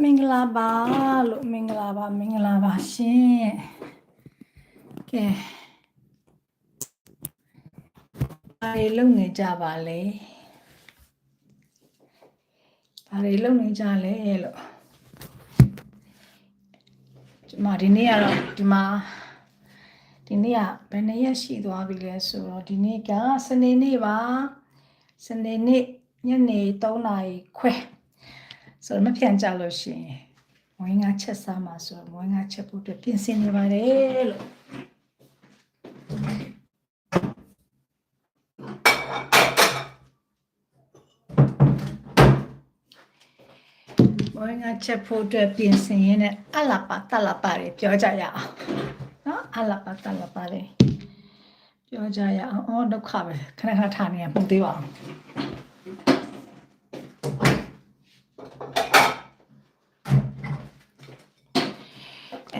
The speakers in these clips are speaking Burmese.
မင်္ဂလာပါလို့မင်္ဂလာပါမင်္ဂလာပါရှင်ကဲဘာတွေလုပ်နေကြပါလဲဘာတွေလုပ်နေကြလဲလို့ဒီမှာဒီနေ့ကတော့ဒီမှာဒီနေ့ကဘယ်နှစ်ရက်ရှိသွားပြီလဲဆိုတော့ဒီနေ့ကစနေနေ့ပါစနေနေ့ညနေ3နာရီခွဲ ဆိုတော့မပြန်ကြလို့ရှိရင်မွေးငါချက်စားမှာဆိုတော့မွေးငါချက်ဖို့အတွက်ပြင်ဆင်နေပါတယ်လို့မွေးငါချက်ဖို့အတွက်ပြင်ဆင်ရင်းနဲ့အလပါတလပါတွေပြောကြရအောင်နော်အလပါတလပါတွေပြောကြရအောင်အော်ဒုက္ခပဲခဏခဏထားနေရမှုသေးပါအောင်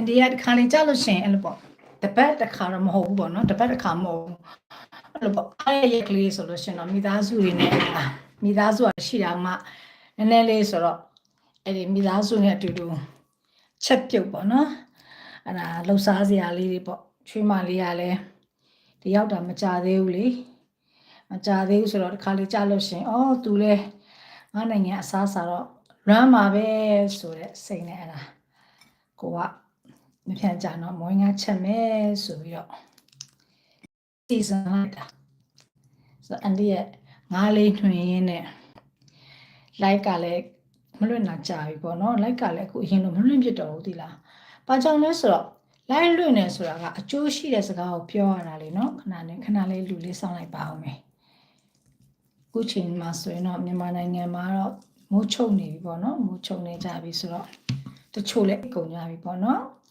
အန်ဒီကတခါလေးကြောက်လို့ရှိရင်အဲ့လိုပေါ့တပတ်တစ်ခါတော့မဟုတ်ဘူးပေါ့နော်တပတ်တစ်ခါမဟုတ်ဘူးအဲ့လိုပေါ့အားရရက်ကလေးဆိုလို့ရှိရင်တော့မိသားစုတွေနဲ့အာမိသားစုကရှိတာမှနည်းနည်းလေးဆိုတော့အဲ့ဒီမိသားစုနဲ့အတူတူချက်ပြုတ်ပေါ့နော်အဲ့ဒါလှူစားစရာလေးတွေပေါ့ချွေးမလေးကလည်းဒီရောက်တာမကြသေးဘူးလေမကြသေးဘူးဆိုတော့တခါလေးကြောက်လို့ရှိရင်အော်သူလဲငါနိုင်ငံအစားစားတော့ run မှာပဲဆိုတဲ့စိတ်နဲ့အဲ့ဒါကိုက မဖြန်ကြတော့မွေးငါချက်မယ်ဆိုပြီးတော့စီစဉ်လိုက်တာဆိုတော့အန်ဒီရဲ့ငါးလေးထွင်ရင်းနဲ့ like ကလည်းမလွတ်နာကြာပြီပေါ့နော် like ကလည်းအခုအရင်တော့မလွတ်ဖြစ်တော့ဘူးသီလား။ဘာကြောင့်လဲဆိုတော့ like လွတ်နေဆိုတာကအကျိုးရှိတဲ့စကားကိုပြောရတာလေနော်ခဏနဲ့ခဏလေးလူလေးစောင့်လိုက်ပါအောင်မယ်။အခုချိန်မှာဆိုရင်တော့မြန်မာနိုင်ငံမှာတော့မိုးချုပ်နေပြီပေါ့နော်မိုးချုပ်နေကြပြီဆိုတော့တချို့လည်းကုန်ကြပြီပေါ့နော်။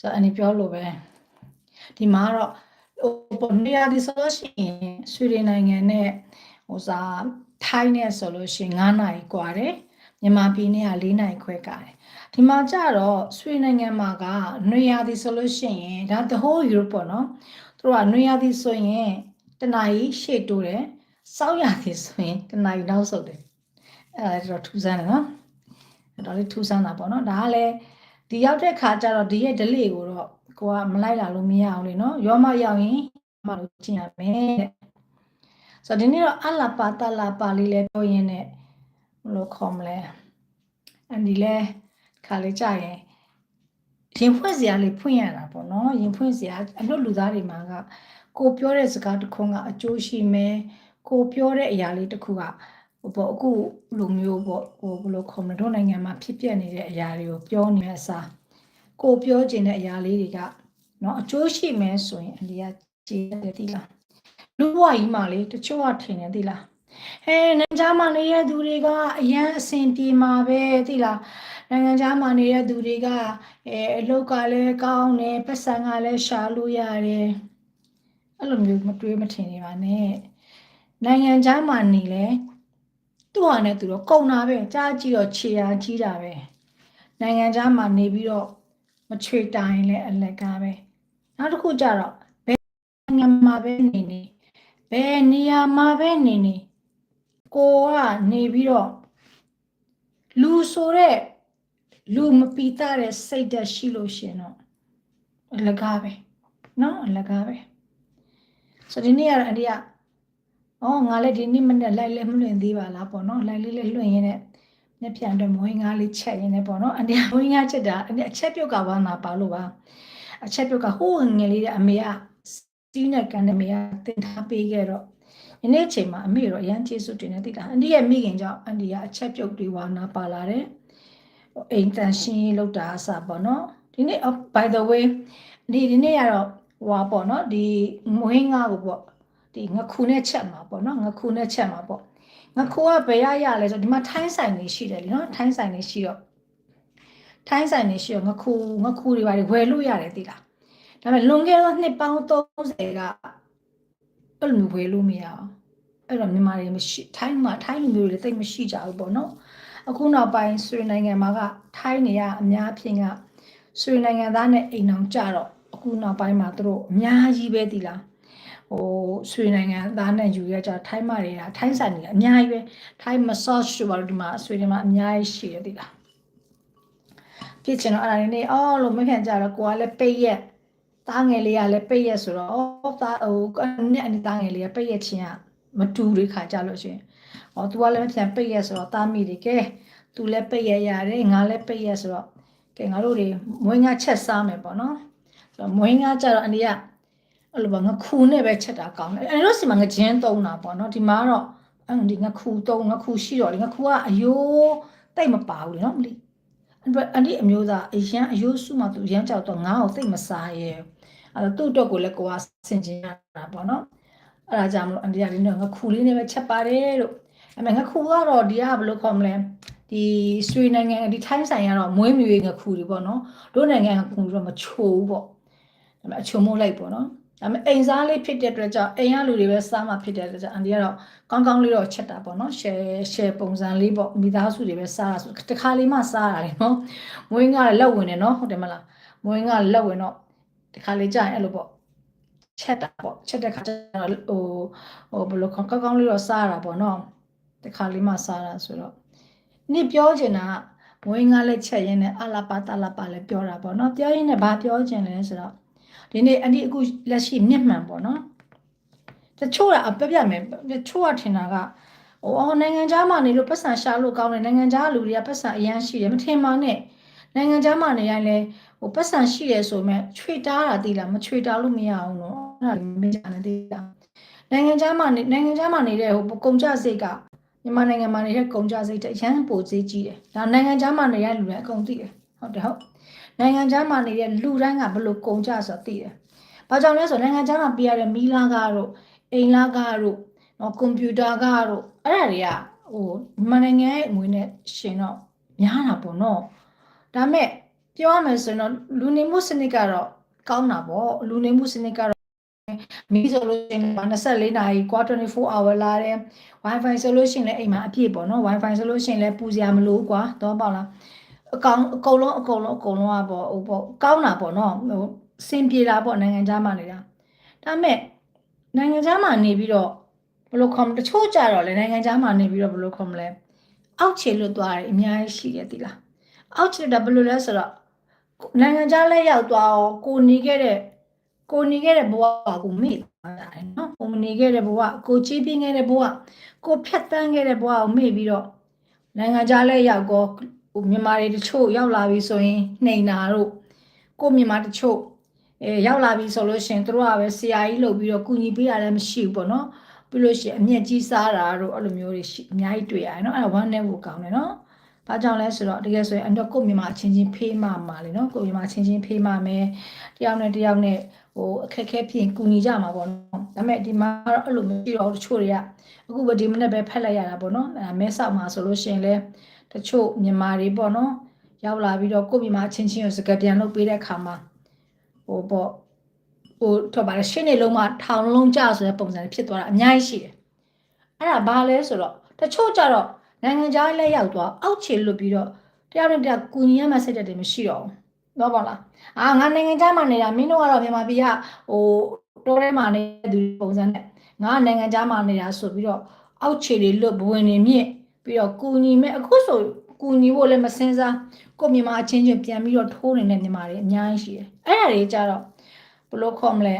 ဆိုတော့အနေပြောလို့ပဲဒီမှာတော့ဟိုပေါ်နေရာဒီဆိုလို့ရှိရင်ဆွေဒင်နိုင်ငံနဲ့ဟိုစားထိုင်းနဲ့ဆိုလို့ရှိရင်9နာရီกว่าတယ်မြန်မာပြည်နဲ့က4နာရီခွဲကတယ်ဒီမှာကျတော့ဆွေနိုင်ငံမှာကနွေရာသီဆိုလို့ရှိရင်ဒါ the whole Europe ပေါ့နော်သူတို့ကနွေရာသီဆိုရင်တနာရီရှေ့တိုးတယ်စောက်ရာသီဆိုရင်တနာရီနောက်ဆုတ်တယ်အဲ့ဒါတော့ထူးဆန်းတယ်နော်အဲ့တော့လေးထူးဆန်းတာပေါ့နော်ဒါကလည်း ဒီရောက်တဲ့ခါကျတော့ဒီရဲ့ delay ကိုတော့ကိုကမလိုက်လာလို့မရအောင်လေနော်ရောမရောက်ရင်မလို့ကျင်ရမယ်တဲ့ဆိုတော့ဒီနေ့တော့အလာပါတလာပါလေးလဲပြောရင်းနဲ့ဘယ်လိုခေါ်မလဲအန်ဒီလဲခါလေးကြရင်ရင်ဖွင့်စရာလေးဖွင့်ရတာပေါ့နော်ရင်ဖွင့်စရာအလို့လူသားတွေမှာကကိုပြောတဲ့စကားတစ်ခုကအကျိုးရှိမယ်ကိုပြောတဲ့အရာလေးတစ်ခုက ဟိုပေါ့အခုလူမျိုးပေါ့ဟိုဘယ်လိုခေါ်မလဲတို့နိုင်ငံမှာဖြစ်ပျက်နေတဲ့အရာတွေကိုပြောနေတဲ့အစားကိုပြောချင်တဲ့အရာလေးတွေကနော်အကျိုးရှိမယ်ဆိုရင်အလျာကျေတယ်တိလားလူဘဝကြီးမှာလေတချို့ကထင်တယ်တိလားဟဲနိုင်ငံခြားမှာနေတဲ့သူတွေကအရန်အဆင်ပြေမှာပဲသိလားနိုင်ငံခြားမှာနေတဲ့သူတွေကအဲအလုပ်ကလည်းကောင်းတယ်ပတ်စံကလည်းရှာလို့ရတယ်အဲ့လိုမျိုးမတွေးမထင်နေပါနဲ့နိုင်ငံခြားမှာနေလဲ သူ့ဟာနဲ့သူတော့ကုန်တာပဲကြားကြည့်တော့ခြေရာကြီးတာပဲနိုင်ငံခြားမှာနေပြီးတော့မချွေတိုင်လဲအလကားပဲနောက်တစ်ခုကြတော့ဘယ်နိုင်ငံမှာပဲနေနေဘယ်နေရာမှာပဲနေနေကိုကနေပြီးတော့လူဆိုတဲ့လူမပီတာတဲ့စိတ်ဓာတ်ရှိလို့ရှင်တော့အလကားပဲเนาะအလကားပဲဆိုဒီနေ့ကတော့အဒီက အော်ငါလည်းဒီနေ့မနေ့လိုက်လဲမလွင်သေးပါလားပေါ့နော်လိုက်လေးလေးလွင်ရင်းနဲ့မျက်ပြန်အတွက်မွေးငါးလေးချက်ရင်းနဲ့ပေါ့နော်အဒီကမွေးငါးချက်တာအဒီအချက်ပြုတ်ကဘာနာပါလို့ပါအချက်ပြုတ်ကဟိုးငယ်လေးတဲ့အမေကစီးနဲ့ကန်တဲ့မေကတင်ထားပေးခဲ့တော့ဒီနေ့အချိန်မှာအမေတော့အရန်ကျေးဇူးတင်နေသိတာအန်ဒီရဲ့မိခင်ကြောင့်အန်ဒီကအချက်ပြုတ်တွေဝါနာပါလာတယ်အိမ်တန်ရှင်းလောက်တာအစပေါ့နော်ဒီနေ့ by the way ဒီဒီနေ့ကတော့ဟွာပေါ့နော်ဒီမွေးငါကိုပေါ့ ဒီငခုနဲ့ချက်မှာပေါ့နော်ငခုနဲ့ချက်မှာပေါ့ငခုကဘယ်ရရလဲဆိုဒီမှာထိုင်းဆိုင်နေရှိတယ်လीနော်ထိုင်းဆိုင်နေရှိတော့ထိုင်းဆိုင်နေရှိတော့ငခုငခုတွေပါဝယ်လို့ရတယ်သိလားဒါပေမဲ့လွန်ခဲ့သောနှစ်ပေါင်း30ကအဲ့လိုမျိုးဝယ်လို့မရအောင်အဲ့တော့မြန်မာတွေမရှိထိုင်းမှာထိုင်းလူမျိုးတွေတိတ်မရှိကြဘူးပေါ့နော်အခုနောက်ပိုင်းဆွေနိုင်ငံမှာကထိုင်းနေရအများဖြင့်ကဆွေနိုင်ငံသားနဲ့အိမ်အောင်ကြတော့အခုနောက်ပိုင်းမှာသူတို့အများကြီးပဲတည်လား ဟိုဆွေနိုင်ငံသားနဲ့ယူရကြထိုင်းမတွေကထိုင်းဆိုင်တွေအများကြီးပဲထိုင်း massage တို့ဘာလို့ဒီမှာဆွေတွေမှာအများကြီးရှိရတည်လားဖြစ်ချင်တော့အဲ့ဒါနေနေအော်လို့မခင်ကြတော့ကိုကလည်းပိတ်ရက်သားငယ်လေးကလည်းပိတ်ရက်ဆိုတော့အော်သားဟိုနဲ့အနီသားငယ်လေးကပိတ်ရက်ချင်းကမတူတဲ့ခါကြလို့ရှိရင်ဟော तू ကလည်းပြန်ပိတ်ရက်ဆိုတော့သားမိတွေကဲ तू လည်းပိတ်ရက်ရတယ်ငါလည်းပိတ်ရက်ဆိုတော့ကဲငါတို့တွေမွေးငါချက်စားမယ်ပေါ့နော်ဆိုတော့မွေးငါကြတော့အနီက အဲ့လိုပါငါခူနဲ့ပဲချက်တာကောင်းတယ်အဲ့တို့စီမှာငကြင်းသုံးတာပေါ့နော်ဒီမှာတော့အဲ့ဒီငါခူသုံးငါခူရှိတော့လေငါခူကအယိုးတိတ်မပါဘူးလေနော်မလီအဲ့အန်ဒီအမျိုးသားအရန်အယိုးစုမှသူရမ်းကြောက်တော့ငါ့ကိုသိမစားရဲအဲ့တော့သူ့အတွက်ကိုလည်းကိုကဆင်ကျင်ရတာပေါ့နော်အဲ့ဒါကြောင့်မလို့အန်ဒီကလည်းငါခူလေးနဲ့ပဲချက်ပါတယ်လို့အဲ့မဲ့ငါခူကတော့ဒီကဘယ်လိုခေါ်မလဲဒီဆွေနိုင်ငံဒီထိုင်းဆိုင်ကတော့မွေးမြူရေးငါခူတွေပေါ့နော်တို့နိုင်ငံကခူတော့မချိုးဘူးပေါ့ဒါပေမဲ့အချုံမို့လိုက်ပေါ့နော် ဒါပေမဲ့အိမ်စားလေးဖြစ်တဲ့အတွက်ကြောင့်အိမ်ကလူတွေပဲစားမှဖြစ်တဲ့အတွက်ကြောင့်အန်ဒီကတော့ကောင်းကောင်းလေးတော့ချက်တာပေါ့နော် share share ပုံစံလေးပေါ့မိသားစုတွေပဲစားတာဆိုတခါလေးမှစားတာလေနော်မွေးငါလည်းလက်ဝင်တယ်နော်ဟုတ်တယ်မလားမွေးငါလက်ဝင်တော့တခါလေးကြာရင်အဲ့လိုပေါ့ချက်တာပေါ့ချက်တဲ့ခါကျတော့ဟိုဟိုဘယ်လိုကောင်းကောင်းလေးတော့စားတာပေါ့နော်တခါလေးမှစားတာဆိုတော့နေ့ပြောချင်တာကမွေးငါလည်းချက်ရင်းနဲ့အလာပါတလာပါလည်းပြောတာပေါ့နော်ပြောရင်းနဲ့ဘာပြောချင်လဲဆိုတော့ ဒီနေ့အန်ဒီအခုလက်ရှိမျက်မှန်ပေါ့နော်တချို့ကအပြပြမယ်တချို့ကထင်တာကဟိုအော်နိုင်ငံခြားမှာနေလို့ပတ်စံရှာလို့ကောင်းတယ်နိုင်ငံခြားလူတွေကပတ်စံအရန်ရှိတယ်မထင်ပါနဲ့နိုင်ငံခြားမှာနေရင်လည်းဟိုပတ်စံရှိတယ်ဆိုမဲ့ချွေတားတာသိလားမချွေတားလို့မရအောင်တော့အဲ့ဒါလည်းမကြနဲ့သိလားနိုင်ငံခြားမှာနေနိုင်ငံခြားမှာနေတဲ့ဟိုကုန်ကြစိတ်ကမြန်မာနိုင်ငံမှာနေတဲ့ကုန်ကြစိတ်တဲ့အရန်ပိုဈေးကြီးတယ်ဒါနိုင်ငံခြားမှာနေတဲ့လူတွေအကုန်သိတယ်ဟုတ်တယ်ဟုတ် နိုင်ငံခြားမှာနေတဲ့လူတိုင်းကဘယ်လိုကုန်ကြဆိုသိတယ်ဘာကြောင့်လဲဆိုနိုင်ငံခြားမှာပြရတဲ့မီလာကားတို့အိမ်လာကားတို့နော်ကွန်ပျူတာကားတို့အဲ့ဒါတွေကဟိုမြန်မာနိုင်ငံရဲ့ငွေနဲ့ရှင်တော့များတာပေါ့နော်ဒါမဲ့ပြောရမယ်ဆိုရင်တော့လူနေမှုစနစ်ကတော့ကောင်းတာပေါ့လူနေမှုစနစ်ကတော့မီးဆိုလို့ရှိရင်24နာရီ24 hour လာတယ် wifi ဆိုလို့ရှိရင်လည်းအိမ်မှာအပြည့်ပေါ့နော် wifi ဆိုလို့ရှိရင်လည်းပူစရာမလိုကွာတော့ပေါ့လား အကောင်အကုန်လုံးအကုန်လုံးအကုန်လုံးอ่ะပေါ့ဟိုပေါ့ကောင်းတာပေါ့နော်ဟိုစင်ပြေတာပေါ့နိုင်ငံခြားမှာနေတာဒါမဲ့နိုင်ငံခြားမှာနေပြီးတော့ဘယ်လိုခေါ်မလဲတချို့ကြတော့လေနိုင်ငံခြားမှာနေပြီးတော့ဘယ်လိုခေါ်မလဲအောက်ခြေလွတ်သွားတယ်အများကြီးရှိတယ်တိလားအောက်ခြေတာဘယ်လိုလဲဆိုတော့နိုင်ငံခြားလဲရောက်သွားအောင်ကိုနေခဲ့တဲ့ကိုနေခဲ့တဲ့ဘဝကိုမေ့သွားတယ်နော်ကိုမနေခဲ့တဲ့ဘဝကိုချီးပြင်းခဲ့တဲ့ဘဝကိုဖြတ်တန်းခဲ့တဲ့ဘဝကိုမေ့ပြီးတော့နိုင်ငံခြားလဲရောက်တော့ ဟိုမြန်မာတွေတချို့ရောက်လာပြီဆိုရင်နှိမ်တာတို့ကိုမြန်မာတချို့အဲရောက်လာပြီဆိုလို့ရှိရင်တို့ကပဲဆရာကြီးလုပ်ပြီးတော့ကုညီပေးတာလည်းမရှိဘူးပေါ့နော်ပြီးလို့ရှိရင်အမျက်ကြီးစားတာတို့အဲ့လိုမျိုးတွေရှိအများကြီးတွေ့ရတယ်နော်အဲ့ဒါ one net ကိုကောင်းတယ်နော်ဘာကြောင့်လဲဆိုတော့တကယ်ဆိုရင်အတော့ကိုမြန်မာအချင်းချင်းဖေးမှမှာလေနော်ကိုမြန်မာအချင်းချင်းဖေးမှမယ်တယောက်နဲ့တယောက်နဲ့ဟိုအခက်အခဲဖြစ်ရင်ကုညီကြမှာပေါ့နော်ဒါပေမဲ့ဒီမှာတော့အဲ့လိုမရှိတော့တချို့တွေကအခုပဲဒီမနေ့ပဲဖက်လိုက်ရတာပေါ့နော်အဲမဲဆောက်မှာဆိုလို့ရှိရင်လဲ တချို့မြန်မာတွေပေါ့နော်ရောက်လာပြီးတော့ကိုမြန်မာအချင်းချင်းကိုစကားပြန်လုပ်ပေးတဲ့အခါမှာဟိုပေါ့ဟိုတော့ဗါလဲရှင်းနေလုံးမှထောင်လုံးကြဆိုတဲ့ပုံစံဖြစ်သွားတာအများကြီးရှိတယ်အဲ့ဒါဘာလဲဆိုတော့တချို့ကြတော့နိုင်ငံခြားလက်ရောက်သွားအောက်ခြေလွတ်ပြီးတော့တယောက်နဲ့တယောက်ကူညီရမှစိတ်တက်တယ်မရှိတော့ဘူးတော့ပါလားအာငါနိုင်ငံခြားမှာနေတာမင်းတို့ကတော့မြန်မာပြည်ကဟိုတိုးထဲမှာနေတဲ့သူပုံစံနဲ့ငါနိုင်ငံခြားမှာနေတာဆိုပြီးတော့အောက်ခြေတွေလွတ်ဘဝင်နေမြင့် ပြီးတော့ကူညီမဲ့အခုဆိုကူညီဖို့လည်းမစင်စားကိုမြန်မာအချင်းချင်းပြန်ပြီးတော့ထိုးနေတဲ့မြန်မာတွေအများကြီးရှိတယ်အဲ့ဒါတွေကြတော့ဘယ်လိုခေါ်မလဲ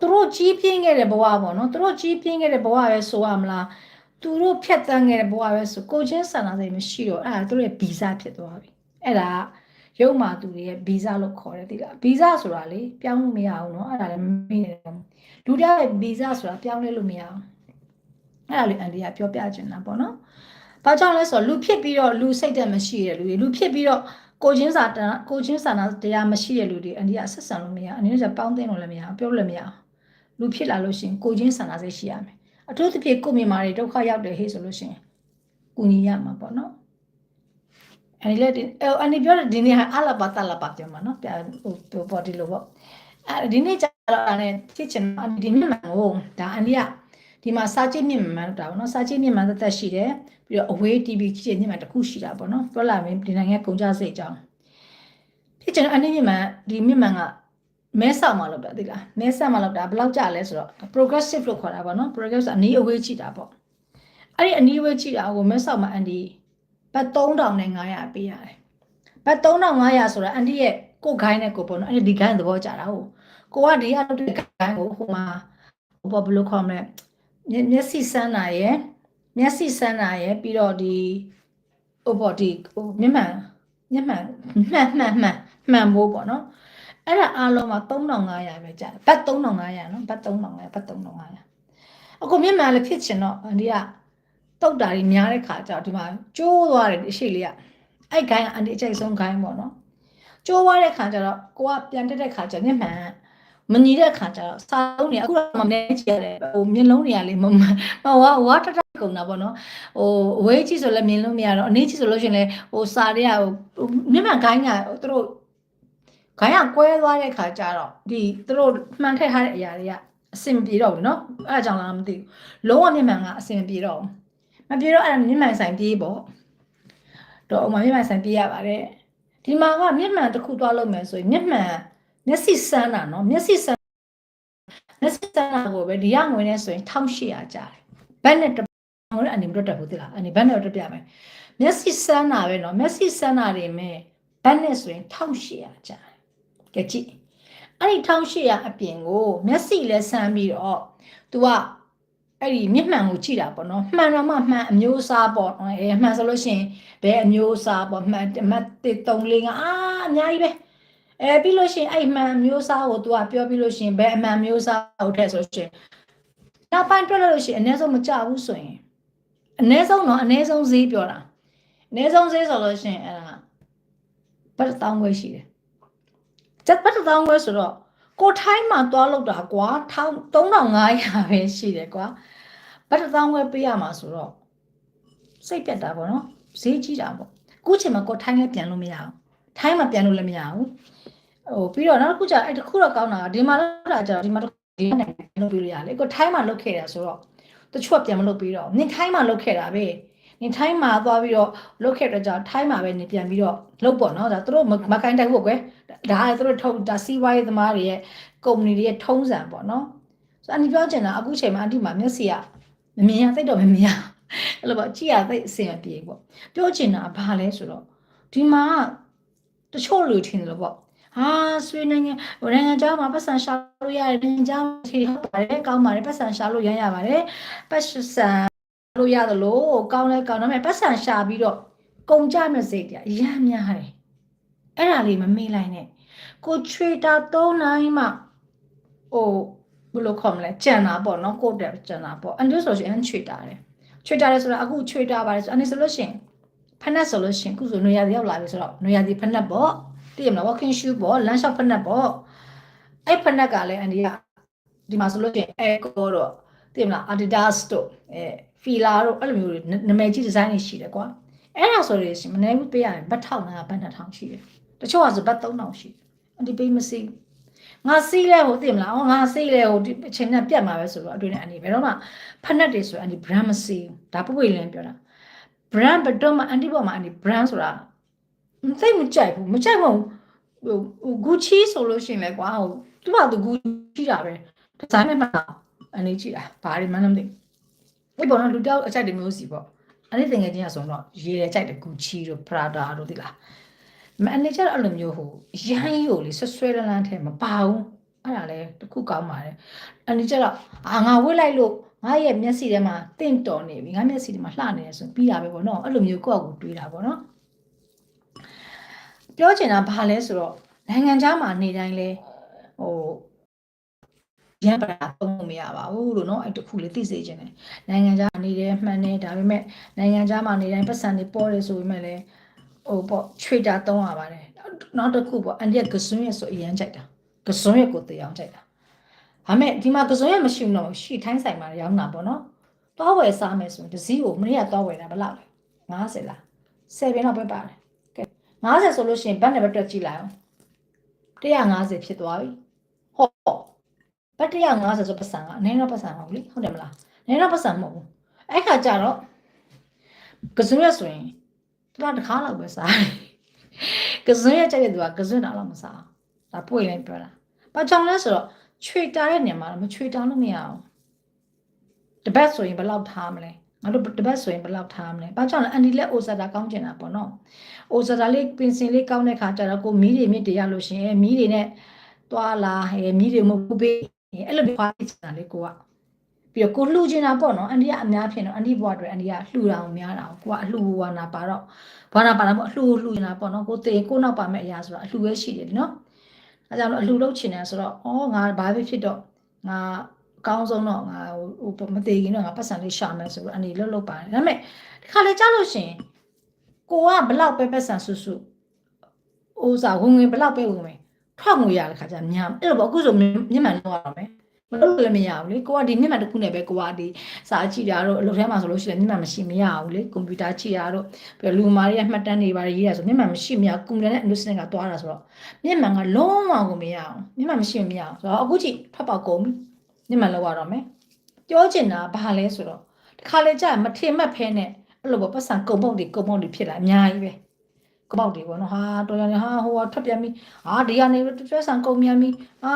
သူတို့ကြီးပြင်းခဲ့တဲ့ဘဝပေါ့နော်သူတို့ကြီးပြင်းခဲ့တဲ့ဘဝပဲဆိုရမလားသူတို့ဖြတ်တန်းခဲ့တဲ့ဘဝပဲဆိုကိုချင်းဆန္ဒစိတ်မရှိတော့အဲ့ဒါသူတို့ရဲ့ဗီဇဖြစ်သွားပြီအဲ့ဒါရုပ်မာသူတွေရဲ့ဗီဇလို့ခေါ်တယ်တိလားဗီဇဆိုတာလေပြောင်းလို့မရအောင်နော်အဲ့ဒါလည်းမင်းနေတယ်လူတယောက်ရဲ့ဗီဇဆိုတာပြောင်းလဲလို့မရအောင် အဲ့ဒါလေးအန်ဒီကပြောပြချင်တာပေါ့နော်ဘာကြောင့်လဲဆိုတော့လူဖြစ်ပြီးတော့လူစိတ်တက်မရှိတဲ့လူတွေလူဖြစ်ပြီးတော့ကိုချင်းစာတကိုချင်းစာနာတရားမရှိတဲ့လူတွေအန်ဒီကဆက်ဆံလို့မရအနေနဲ့ကျပေါင်းသိလို့လည်းမရပြောလို့လည်းမရလူဖြစ်လာလို့ရှိရင်ကိုချင်းစာနာစိတ်ရှိရမယ်အထူးသဖြင့်ကိုမြန်မာတွေဒုက္ခရောက်တယ်ဟေ့ဆိုလို့ရှိရင်ကူညီရမှာပေါ့နော်အဲ့ဒီလေအန်ဒီပြောတဲ့ဒီနေ့ဟာအလာပါတလာပါပြောမှာနော်ပြဟိုပေါ်ဒီလိုပေါ့အဲဒီနေ့ကျတော့အဲ့ဖြစ်ချင်ဒီနေ့မှဟိုဒါအန်ဒီက ဒီမှာစာကြည့်မြင့်မှန်တော့တာပေါ့နော်စာကြည့်မြင့်မှန်သက်သက်ရှိတယ်ပြီးတော့အဝေး TV ကြည့်တဲ့မြင့်မှန်တစ်ခုရှိတာပေါ့နော်ပြောလာရင်ဒီနိုင်ငံကုန်ကြစိတ်အကြောင်းဖြစ်ချင်အန်ဒီမြင့်မှန်ဒီမြင့်မှန်ကမဲဆောက်မှာလောက်တာသိလားမဲဆောက်မှာလောက်တာဘယ်လောက်ကြလဲဆိုတော့ progressive လို့ခေါ်တာပေါ့နော် progressive အနည်းအဝေးကြည့်တာပေါ့အဲ့ဒီအနည်းအဝေးကြည့်တာကိုမဲဆောက်မှာအန်ဒီဘတ်3000နဲ့900ပေးရတယ်ဘဘတ်3500ဆိုတာအန်တီရဲ့ကိုယ်ခိုင်းနဲ့ကိုပေါ့နော်အဲ့ဒီဒီခိုင်းသဘောကြတာဟုတ်ကိုကဒီအလုပ်တဲ့ခိုင်းကိုဟိုမှာဟိုဘယ်လိုခေါ်မလဲ မျက်မျက်စိစမ်းတာရယ်မျက်စိစမ်းတာရယ်ပြီးတော့ဒီဟိုပေါ့ဒီဟိုမျက်မှန်မျက်မှန်မှန်မှန်မှန်မှန်ဖို့ပေါ့နော်အဲ့ဒါအားလုံးမှာ3500ပဲကြာဘတ်3500နော်ဘတ်3500ဘတ်3500အခုမျက်မှန်လည်းဖြစ်ချင်တော့အန်ဒီကတုတ်တာတွေများတဲ့ခါကျတော့ဒီမှာကျိုးသွားတယ်ဒီအရှိလေးကအဲ့ခိုင်းကအန်တီအကျိတ်ဆုံးခိုင်းပေါ့နော်ကျိုးသွားတဲ့ခါကျတော့ကိုကပြန်တက်တဲ့ခါကျမျက်မှန် မညီတဲ့ခါကျတော့စာလုံးတွေအခုတော့မနေချရတယ်ဟိုမျက်လုံးတွေကလေမမဟိုဝါတတကုန်တာပေါ့နော်ဟိုအဝေးကြည့်ဆိုလည်းမြင်လို့မရတော့အနည်းကြည့်ဆိုလို့ရှင်လေဟိုစာတွေကဟိုမျက်မှန်ခိုင်းကသူတို့ခိုင်းကကွဲသွားတဲ့ခါကျတော့ဒီသူတို့မှန်ထည့်ထားတဲ့အရာတွေကအဆင်မပြေတော့ဘူးနော်အဲ့ဒါကြောင့်လားမသိဘူးလုံးဝမျက်မှန်ကအဆင်မပြေတော့ဘူးမပြေတော့အဲ့ဒါမျက်မှန်ဆိုင်ပြေးပေါ့တော့အမမျက်မှန်ဆန်ပြရပါတယ်ဒီမှာကမျက်မှန်တစ်ခုသွားလုပ်မယ်ဆိုရင်မျက်မှန် မျက်စိစမ်းတာနော်မျက်စိစမ်းမျက်စိစမ်းတာကိုပဲဒီရငွေနဲ့ဆိုရင်1800ကျတယ်ဘတ်နဲ့တစ်ပေါင်လည်းအနေမတွတ်တက်ဘူးသိလားအနေဘတ်နဲ့တော့တက်ပြမယ်မျက်စိစမ်းတာပဲနော်မျက်စိစမ်းတာတွေမဲ့ဘတ်နဲ့ဆိုရင်1800ကျတယ်ကဲကြည့်အဲ့ဒီ1800အပြင်ကိုမျက်စိလည်းစမ်းပြီးတော့ तू ကအဲ့ဒီမျက်မှန်ကိုကြည့်တာပေါ့နော်မှန်တော့မှမှန်အမျိုးအစားပေါ့နော်အဲမှန်ဆိုလို့ရှိရင်ဘယ်အမျိုးအစားပေါ့မှန်မှတ်3 4 5အာအများကြီးပဲ အဲပြီးလို့ရှိရင်အဲ့မှန်အမျိုးအစားကို तू ကပြောပြီးလို့ရှိရင်ဘယ်အမှန်အမျိုးအစားကိုထည့်ဆိုလို့ရှိရင်နောက်ပိုင်းတွက်လို့ရှိရင်အနည်းဆုံးမကြဘူးဆိုရင်အနည်းဆုံးတော့အနည်းဆုံးဈေးပြောတာအနည်းဆုံးဈေးဆိုလို့ရှိရင်အဲ့ဒါဘတ်တောင်းခွဲရှိတယ်ချက်ဘတ်တောင်းခွဲဆိုတော့ကိုထိုင်းမှာသွားလောက်တာကွာ3500ပဲရှိတယ်ကွာဘတ်တောင်းခွဲပေးရမှာဆိုတော့စိတ်ပြတ်တာပေါ့နော်ဈေးကြီးတာပေါ့အခုချိန်မှာကိုထိုင်းလည်းပြန်လို့မရအောင်ထိုင်းမှာပြန်လို့လည်းမရအောင် ဟိုပြီးတော့နောက်တစ်ခုကျအဲ့တစ်ခုတော့ကောင်းတာကဒီမှာလောက်တာကျတော့ဒီမှာဒီနိုင်ငံလုပ်ပြီးလို့ရလေကိုထိုင်းမှာလုပ်ခဲ့တာဆိုတော့တချို့ကပြန်မလုပ်ပြီးတော့နင်ထိုင်းမှာလုပ်ခဲ့တာပဲနင်ထိုင်းမှာသွားပြီးတော့လုပ်ခဲ့တဲ့ကြောင့်ထိုင်းမှာပဲနင်ပြန်ပြီးတော့လုပ်ပေါ့နော်ဒါသူတို့မကိုင်းတိုက်ဖို့ကွယ်ဒါကသူတို့ထုတ်ဒါစီးပွားရေးသမားတွေရဲ့ကုမ္ပဏီတွေရဲ့ထုံးစံပေါ့နော်ဆိုအန်ဒီပြောချင်တာအခုချိန်မှာအန်ဒီမှာမျက်စိကမမြင်ရသိတော့မမြင်ရအဲ့လိုပေါ့ကြည့်ရသိအဆင်မပြေပေါ့ပြောချင်တာဘာလဲဆိုတော့ဒီမှာတချို့လူထင်တယ်လို့ပေါ့ ဟာဆွေးနိုင်ငံဟိုနိုင်ငံခြားမှာပတ်စံရှာလို့ရတယ်နိုင်ငံခြားမှာခြေဟုတ်ပါတယ်ကောင်းပါတယ်ပတ်စံရှာလို့ရရပါတယ်ပတ်စံလို့ရတယ်လို့ကောင်းလဲကောင်းဒါပေမဲ့ပတ်စံရှာပြီးတော့ကုန်ကြမဲ့စိတ်ကြရမ်းများတယ်အဲ့ဒါလေးမမေ့လိုက်နဲ့ကိုချွေတာ၃နိုင်မှဟိုဘယ်လိုခေါ်မလဲကြံတာပေါ့နော်ကိုတက်ကြံတာပေါ့အန်ဒုဆိုရှင်ချွေတာတယ်ချွေတာလဲဆိုတော့အခုချွေတာပါတယ်ဆိုအနေဆိုလို့ရှိရင်ဖက်နက်ဆိုလို့ရှိရင်အခုဆိုနွေရာသီရောက်လာပြီဆိုတော့နွေရာသီဖက်နက်ပေါ့ တည်ရမလား walking shoe ပေါ့လမ်းလျှောက်ဖက်နက်ပေါ့အဲ့ဖက်နက်ကလည်းအန်ဒီကဒီမှာဆိုလို့ရှိရင် echo တော့တည်ရမလား adidas တို့အဲ fila တို့အဲ့လိုမျိုးတွေနာမည်ကြီးဒီဇိုင်းတွေရှိတယ်ကွာအဲ့ဒါဆိုလို့ရှိရင်မနေဘူးပေးရတယ်ဘတ်ထောက်ငါဘတ်2000ရှိတယ်တချို့ကဆိုဘတ်3000ရှိတယ်အန်ဒီပေးမစီငါစီးလဲဟိုတည်မလားဟောငါစီးလဲဟိုဒီအချိန်နဲ့ပြတ်မှာပဲဆိုတော့အတွင်းနဲ့အန်ဒီဘယ်တော့မှဖက်နက်တွေဆိုအန်ဒီ brand မစီဘူးဒါပုပ်ပွေလင်းပြောတာ brand ဘယ်တော့မှအန်တီပေါ်မှာအန်တီ brand ဆိုတာ သိမကြိုက်ဘူးမကြိုက်ဘူးဟိုဟို Gucci ဆိုလို့ရှိရင်လေကွာဟိုသူကသူ Gucci တာပဲဒီဇိုင်းနဲ့မှအန်တီကြည့်တာဘာတွေမှန်းမသိဘူးအဲ့ပေါ်တော့လူတောက်အကြိုက်တဲ့မျိုးစီပေါ့အဲ့ဒီတင်ငယ်ချင်းကဆိုတော့ရေးတယ်ကြိုက်တယ် Gucci တို့ Prada တို့ဒီလားမန်နေဂျာအဲ့လိုမျိုးဟိုရဟန်းကြီးကိုလေဆွဆွဲလန်းလန်းထဲမပါဘူးအဲ့ဒါလည်းတခုကောင်းပါတယ်အန်တီကျတော့အာငါဝစ်လိုက်လို့ငါရဲ့မျက်စိထဲမှာတင့်တော်နေပြီငါမျက်စိထဲမှာလှနေတယ်ဆိုပြီးတာပဲပေါ့နော်အဲ့လိုမျိုးကိုယ့်အကူတွေးတာပေါ့နော် ပြောချင်တာဘာလဲဆိုတော့နိုင်ငံခြားမှာနေတိုင်းလဲဟိုရန်ပရာပုံမရပါဘူးလို့เนาะအဲ့တခုလေးသိစေချင်တယ်နိုင်ငံခြားနေတယ်မှန်တယ်ဒါပေမဲ့နိုင်ငံခြားမှာနေတိုင်းပတ်စံတွေပေါ်တယ်ဆိုပေမဲ့လည်းဟိုပေါ့ချွေတာတုံးရပါတယ်နောက်တစ်ခုပေါ့အန်ဒီကကစွန်းရဆိုအရန်ကြိုက်တာကစွန်းရကိုတရားကြိုက်တာဒါပေမဲ့ဒီမှာကစွန်းရမရှိဘူးတော့ရှိထိုင်းဆိုင်မှာရောင်းတာပေါ့နော်သွားဝယ်စားမယ်ဆိုရင်တစ်စီးကိုမနေ့ကသွားဝယ်တာဘယ်လောက်လဲ90လား10ဘင်းတော့ပဲပါတယ်ကဲ 90ဆိုလို့ရှိရင်ဘတ်နဲ့ဘတ်တွက်ကြည့်လိုက်အောင်150ဖြစ်သွားပြီဟောဘတ်150ဆိုပတ်စံကအနည်းတော့ပတ်စံမဟုတ်လေဟုတ်တယ်မလားနည်းတော့ပတ်စံမဟုတ်ဘူးအဲ့ခါကျတော့ကစွန်းရဆိုရင်သူကတစ်ခါလောက်ပဲစားတယ်ကစွန်းရကြိုက်တဲ့သူကကစွန်းတော့မစားဒါပွေလိုက်ပြောတာဘာကြောင့်လဲဆိုတော့ချွေတာတဲ့နေရာမှာမချွေတာလို့မရအောင်တပတ်ဆိုရင်ဘယ်လောက်ထားမလဲ ငါတို့တပတ်ဆိုရင်ဘယ်လောက်ထားမလဲဘာကြောင့်လဲအန်ဒီလက်အိုဇာတာကောင်းကျင်တာပေါ့နော်အိုဇာတာလေးပင်စင်လေးကောင်းတဲ့ခါကျတော့ကိုမီးတွေမြစ်တွေရလို့ရှိရင်မီးတွေနဲ့သွားလာဟဲမီးတွေမဟုတ်ပေးအဲ့လိုမျိုးခွာချင်တာလေကိုကပြီးတော့ကိုလှူချင်တာပေါ့နော်အန်ဒီကအများဖြစ်တော့အန်ဒီဘွားတွေအန်ဒီကလှူတာအောင်များတာကိုကအလှူဝါနာပါတော့ဘာနာပါတာပေါ့အလှူလှူချင်တာပေါ့နော်ကိုတင်ကိုနောက်ပါမဲ့အရာဆိုတော့အလှူပဲရှိတယ်နော်အဲကြောင့်အလှူလုပ်ချင်တယ်ဆိုတော့ဩငါဘာပဲဖြစ်တော့ငါအ ကောင်းဆုံးတော့ငါဟိုမသေးခင်တော့ငါပတ်စံလေးရှာမယ်ဆိုတော့အနေလှုပ်လှုပ်ပါတယ်ဒါပေမဲ့ဒီခါလေကြားလို့ရှင်ကိုကဘလောက်ပဲပတ်စံဆွဆွဥစားဝင်ဝင်ဘလောက်ပဲဝင်ဝင်ထွက်ငွေရတဲ့ခါကျများအဲ့လိုပေါ့အခုဆိုမျက်မှန်လောက်ရတော့မယ်မလုပ်လို့လည်းမရဘူးလေကိုကဒီမျက်မှန်တစ်ခုနဲ့ပဲကိုကဒီစာကြည့်တာတော့အလုပ်ထဲမှာဆိုလို့ရှိရင်မျက်မှန်မရှိမရဘူးလေကွန်ပျူတာကြည့်တာတော့ပြီးလူမာတွေကမှတ်တမ်းတွေပါရေးရဆိုမျက်မှန်မရှိမရကွန်ပျူတာနဲ့အလုပ်စနစ်ကသွားတာဆိုတော့မျက်မှန်ကလုံးဝကိုမရအောင်မျက်မှန်မရှိမရအောင်ဆိုတော့အခုကြည့်ထွက်ပေါက်ကုန်ပြီ မျက်မှန်လောက်ရတော့မယ်ပြောချင်တာဘာလဲဆိုတော့ဒီခါလေကြာမထင်မှတ်ဖဲနဲ့အဲ့လိုပေါ့ပတ်စံကုံပုတ်တွေကုံပုတ်တွေဖြစ်လာအများကြီးပဲကုံပုတ်တွေပေါ့နော်ဟာတော်ရတယ်ဟာဟိုကထွက်ပြန်ပြီဟာဒီကနေပတ်စံကုံမြန်ပြီဟာ